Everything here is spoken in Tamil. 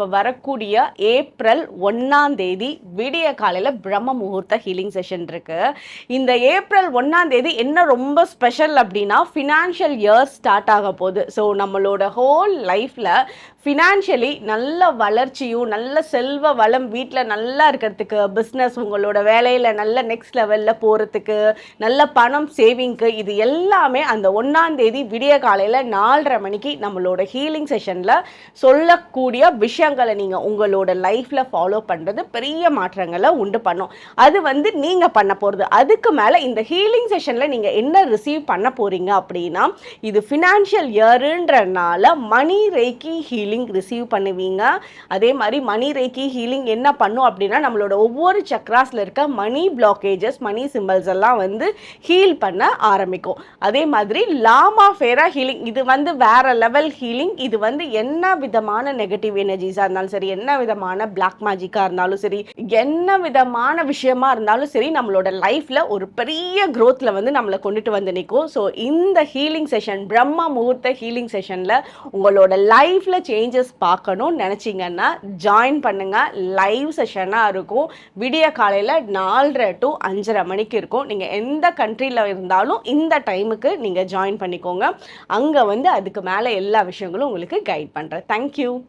இப்போ வரக்கூடிய ஏப்ரல் ஒன்றாம் தேதி விடிய காலையில் பிரம்ம முகூர்த்த ஹீலிங் செஷன் இருக்குது இந்த ஏப்ரல் ஒன்றாம் தேதி என்ன ரொம்ப ஸ்பெஷல் அப்படின்னா ஃபினான்ஷியல் இயர் ஸ்டார்ட் ஆக போகுது. ஸோ நம்மளோட ஹோல் லைஃப்பில் ஃபினான்ஷியலி நல்ல வளர்ச்சியும் நல்ல செல்வ வளம் வீட்டில் நல்லா இருக்கிறதுக்கு பிஸ்னஸ் உங்களோட வேலையில் நல்ல நெக்ஸ்ட் லெவலில் போகிறதுக்கு நல்ல பணம் சேவிங்க்கு இது எல்லாமே அந்த ஒன்றாம் தேதி விடிய காலையில் நாலரை மணிக்கு நம்மளோட ஹீலிங் செஷனில் சொல்லக்கூடிய விஷயங்களை நீங்கள் உங்களோட லைஃப்பில் ஃபாலோ பண்ணுறது பெரிய மாற்றங்களை உண்டு பண்ணும். அது வந்து நீங்கள் பண்ண போகிறது அதுக்கு மேலே இந்த ஹீலிங் செஷனில் நீங்கள் என்ன ரிசீவ் பண்ண போகிறீங்க அப்படின்னா இது ஃபினான்ஷியல் இயருன்றனால மணி ரேக்கி ஹீலிங் ரிசீவ் பண்ணுவீங்க. அதே மாதிரி மணி ரேக்கி ஹீலிங் என்ன பண்ணும் அப்படின்னா நம்மளோட ஒவ்வொரு சக்ராஸில் இருக்க மணி பிளாக்கேஜஸ் மணி சிம்பிள்ஸ் எல்லாம் வந்து ஹீல் பண்ண ஆரம்பிக்கும். அதே மாதிரி லாமா ஃபேரா ஹீலிங் இது வந்து வேற லெவல் ஹீலிங் இது வந்து என்ன விதமான நெகட்டிவ் எனர்ஜிஸ் எனர்ஜிஸாக இருந்தாலும் சரி என்ன விதமான பிளாக் மேஜிக்காக இருந்தாலும் சரி என்ன விதமான விஷயமா இருந்தாலும் சரி நம்மளோட லைஃப்பில் ஒரு பெரிய க்ரோத்தில் வந்து நம்மளை கொண்டுட்டு வந்து நிற்கும் ஸோ இந்த ஹீலிங் செஷன் பிரம்ம முகூர்த்த ஹீலிங் செஷனில் உங்களோட லைஃப்பில் சேஞ்சஸ் பார்க்கணும்னு நினச்சிங்கன்னா ஜாயின் பண்ணுங்கள் லைவ் செஷனாக இருக்கும். விடிய காலையில் நாலரை டு அஞ்சரை மணிக்கு இருக்கும். நீங்கள் எந்த கண்ட்ரியில் இருந்தாலும் இந்த டைமுக்கு நீங்கள் ஜாயின் பண்ணிக்கோங்க. அங்கே வந்து அதுக்கு மேலே எல்லா விஷயங்களும் உங்களுக்கு கைட் பண்ணுறேன் தேங்க்யூ